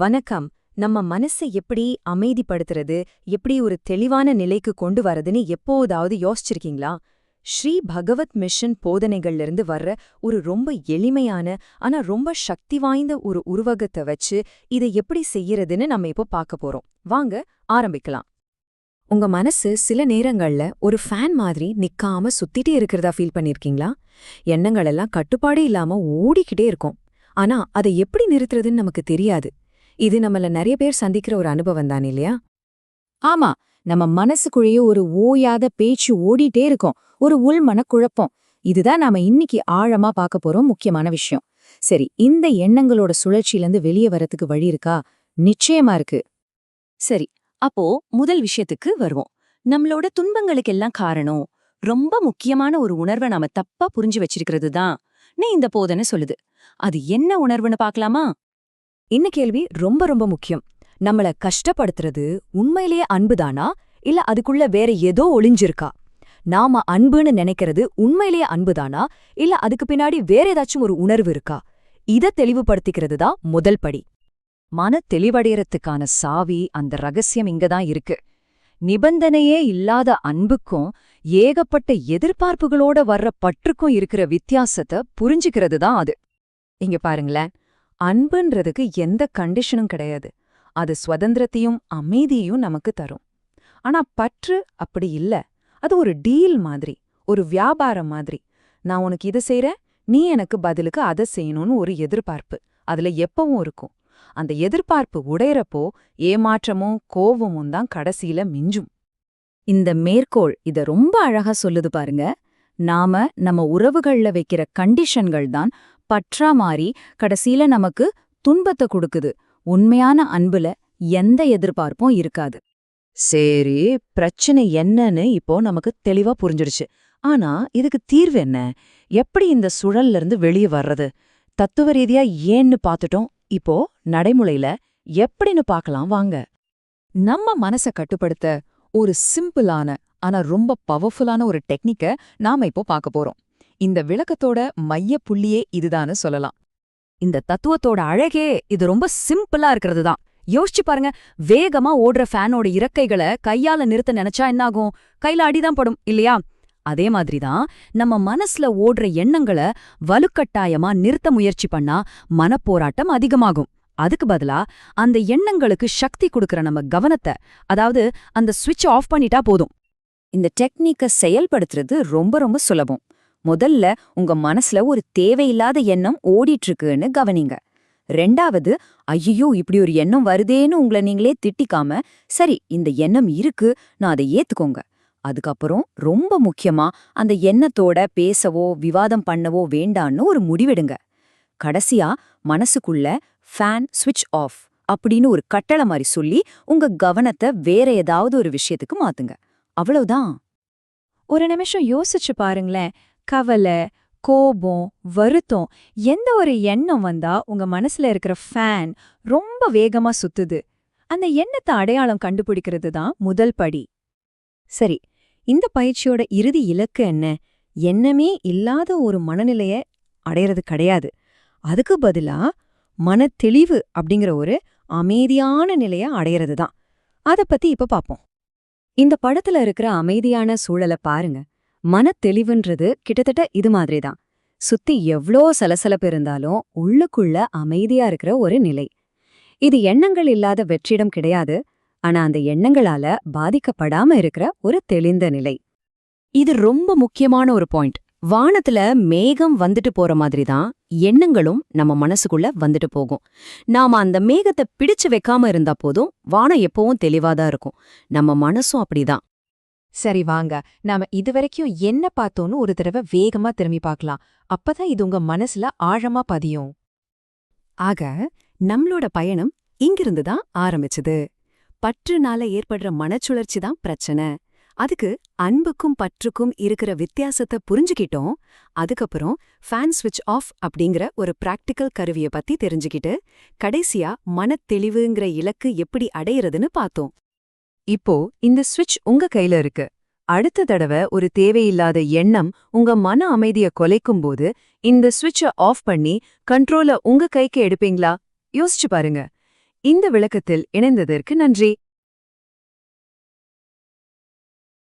வணக்கம். நம்ம மனசை எப்படி அமைதிப்படுத்துறது எப்படி ஒரு தெளிவான நிலைக்கு கொண்டு வரதுன்னு எப்போதாவது யோசிச்சிருக்கீங்களா? ஸ்ரீ பகவத் மிஷன் போதனைகள்ல இருந்து வர்ற ஒரு ரொம்ப எளிமையான ஆனா ரொம்ப சக்தி வாய்ந்த ஒரு உருவகத்தை வச்சு இதை எப்படி செய்யறதுன்னு நம்ம இப்போ பார்க்க போறோம். வாங்க ஆரம்பிக்கலாம். உங்க மனசு சில நேரங்கள்ல ஒரு ஃபேன் மாதிரி நிக்காம சுத்திட்டே இருக்கிறதா ஃபீல் பண்ணிருக்கீங்களா? எண்ணங்கள் எல்லாம் கட்டுப்பாடே இல்லாம ஓடிக்கிட்டே இருக்கும். ஆனா அதை எப்படி நிறுத்துறதுன்னு நமக்கு தெரியாது. இது நம்மள நிறைய பேர் சந்திக்கிற ஒரு அனுபவம் தான் இல்லையா? ஆமா நம்ம மனசுக்குள்ளேயே ஒரு ஓயாத பேச்சு ஓடிட்டே இருக்கும். ஒரு உள் மனக்குழப்பம். இதுதான் நாம இன்னைக்கு ஆழமா பார்க்க போறோம் முக்கியமான விஷயம். சரி இந்த எண்ணங்களோட சுழற்சியிலிருந்து வெளியே வரத்துக்கு வழி இருக்கா? நிச்சயமா இருக்கு. சரி அப்போ முதல் விஷயத்துக்கு வருவோம். நம்மளோட துன்பங்களுக்கெல்லாம் காரணம் ரொம்ப முக்கியமான ஒரு உணர்வை நாம தப்பா புரிஞ்சு வச்சிருக்கிறது தான். இந்த போதனை சொல்லுது. அது என்ன உணர்வுன்னு பார்க்கலாமா? இன்ன கேள்வி ரொம்ப ரொம்ப முக்கியம். நம்மள கஷ்டப்படுத்துறது உண்மையிலேயே அன்புதானா? இல்ல அதுக்குள்ள வேற ஏதோ ஒளிஞ்சிருக்கா? நாம அன்புன்னு நினைக்கிறது உண்மையிலேயே அன்புதானா? இல்ல அதுக்கு பின்னாடி வேற ஏதாச்சும் ஒரு உணர்வு இருக்கா? இத தெளிவுபடுத்திக்கிறது தான் முதல் படி. மன தெளிவடையறதுக்கான சாவி அந்த ரகசியம் இங்கதான் இருக்கு. நிபந்தனையே இல்லாத அன்புக்கும் ஏகப்பட்ட எதிர்பார்ப்புகளோட வர்ற பற்றுக்கும் இருக்கிற வித்தியாசத்தை புரிஞ்சுக்கிறது தான் அது. இங்க பாருங்களேன். அன்புன்றதுக்கு எந்த கண்டிஷனும் கிடையாது. அது சுதந்திரத்தையும் அமைதியையும் நமக்கு தரும். ஆனா பற்று அப்படி இல்ல. அது ஒரு டீல் மாதிரி ஒரு வியாபாரம் மாதிரி. நான் உனக்கு இதை செய்றேன் நீ எனக்கு பதிலுக்கு அதை செய்யணும்னு ஒரு எதிர்பார்ப்பு. அதுல எப்பவும் இருக்கும். அந்த எதிர்பார்ப்பு உடையறப்போ ஏமாற்றமும் கோவமும் தான் கடைசியில மிஞ்சும். இந்த மேற்கோள் இத ரொம்ப அழகா சொல்லுது பாருங்க. நாம நம்ம உறவுகள்ல வைக்கிற கண்டிஷன்கள் தான் பற்றா மாறி கடைசியில நமக்கு துன்பத்தை கொடுக்குது. உண்மையான அன்புல எந்த எதிர்பார்ப்பும் இருக்காது. சரி பிரச்சனை என்னன்னு இப்போ நமக்கு தெளிவா புரிஞ்சிடுச்சு. ஆனா இதுக்கு தீர்வு என்ன? எப்படி இந்த சுழல்ல இருந்து வெளியே வர்றது? தத்துவ ரீதியா ஏன்னு பார்த்துட்டோம். இப்போ நடைமுறையில எப்படின்னு பார்க்கலாம் வாங்க. நம்ம மனச கட்டுப்படுத்த ஒரு சிம்பிளான ஆனா ரொம்ப பவர்ஃபுல்லான ஒரு டெக்னிக்க நாம இப்போ பார்க்க போறோம். இந்த விளக்கத்தோட மைய புள்ளியே இதுதான்னு சொல்லலாம். இந்த தத்துவத்தோட அழகே இது ரொம்ப சிம்பிளா இருக்கிறது தான் யோசிச்சு பாருங்க வேகமா ஓடுற ஃபேனோட இறக்கைகளை கையால நிறுத்த நினைச்சா என்னாகும்? கையில அடிதான் படும் இல்லையா? அதே மாதிரிதான் நம்ம மனசுல ஓடுற எண்ணங்களை வலுக்கட்டாயமா நிறுத்த முயற்சி பண்ணா மனப்போராட்டம் அதிகமாகும். அதுக்கு பதிலா அந்த எண்ணங்களுக்கு சக்தி கொடுக்கற நம்ம கவனத்தை அதாவது அந்த சுவிட்ச் ஆஃப் பண்ணிட்டா போதும். இந்த டெக்னிக்க செயல்படுத்துறது ரொம்ப ரொம்ப சுலபம். முதல்ல உங்க மனசுல ஒரு தேவையில்லாத எண்ணம் ஓடிட்டு இருக்குன்னு கவனிங்க. ரெண்டாவது ஐயோ இப்படி ஒரு எண்ணம் வருதேன்னு உங்களை நீங்களே திட்டிக்காம சரி இந்த எண்ணம் இருக்கு நான் அதை ஏத்துக்கோங்க. அதுக்கப்புறம் ரொம்ப முக்கியமா அந்த எண்ணத்தோட பேசவோ விவாதம் பண்ணவோ வேண்டான்னு ஒரு முடிவெடுங்க. கடைசியா மனசுக்குள்ள ஃபேன் ஸ்விட்ச் ஆஃப் அப்படின்னு ஒரு கட்டளை மாதிரி சொல்லி உங்க கவனத்தை வேற ஏதாவது ஒரு விஷயத்துக்கு மாத்துங்க. அவ்வளவுதான். ஒரு நிமிஷம் யோசிச்சு பாருங்களேன். கவலை கோபம் வருத்தம் எந்த ஒரு எண்ணம் வந்தா உங்க மனசுல இருக்கிற ஃபேன் ரொம்ப வேகமா சுத்துது. அந்த எண்ணத்தை அடையாளம் கண்டுபிடிக்கிறது தான் முதல் படி. சரி இந்த பயிற்சியோட இறுதி இலக்கு என்ன? எண்ணமே இல்லாத ஒரு மனநிலைய அடையறது கிடையாது. அதுக்கு பதிலா மனத்தெளிவு அப்படிங்கிற ஒரு அமைதியான நிலைய அடையறது தான். அத பத்தி இப்ப பாப்போம். இந்த படத்துல இருக்கிற அமைதியான சூழலை பாருங்க. மனத்தெளிவுன்றது கிட்டத்தட்ட இது மாதிரி தான் சுத்தி எவ்ளோ சலசலப்பு இருந்தாலும் உள்ளுக்குள்ள அமைதியா இருக்கிற ஒரு நிலை. இது எண்ணங்கள் இல்லாத வெற்றிடம் கிடையாது. ஆனா அந்த எண்ணங்களால பாதிக்கப்படாம இருக்கிற ஒரு தெளிந்த நிலை. இது ரொம்ப முக்கியமான ஒரு பாயிண்ட் வானத்துல மேகம் வந்துட்டு போற மாதிரி தான் எண்ணங்களும் நம்ம மனசுக்குள்ள வந்துட்டு போகும். நாம அந்த மேகத்தை பிடிச்சு வைக்காம இருந்தா போதும் வானம் எப்பவும் தெளிவாதான் இருக்கும். நம்ம மனசும் அப்படிதான். சரி வாங்க. நாம இதுவரைக்கும் என்ன பார்த்தோன்னு ஒரு தடவை வேகமா திரும்பி பார்க்கலாம். அப்பதான் இது உங்க மனசுல ஆழமா பதியும். ஆக நம்மளோட பயணம் இங்கிருந்து தான் ஆரம்பிச்சது. பற்றுனால ஏற்படுற மனச்சுழற்சி தான் பிரச்சனை. அதுக்கு அன்புக்கும் பற்றுக்கும் இருக்கிற வித்தியாசத்தை புரிஞ்சுக்கிட்டோம். அதுக்கப்புறம் ஃபேன் ஸ்விட்ச் ஆஃப் அப்படிங்கிற ஒரு பிராக்டிக்கல் கருவிய பத்தி தெரிஞ்சுக்கிட்டு கடைசியா மனத்தெளிவுங்கிற இலக்கு எப்படி அடையிறதுன்னு பார்த்தோம். இப்போ இந்த சுவிட்ச் உங்க கையில இருக்கு. அடுத்த தடவை ஒரு தேவையில்லாத எண்ணம் உங்க மன அமைதிய கொலைக்கும்போது இந்த சுவிட்சை ஆஃப் பண்ணி கண்ட்ரோல உங்க கைக்கு எடுப்பீங்களா? யோசிச்சு பாருங்க. இந்த விளக்கத்தில் இணைந்ததற்கு நன்றி.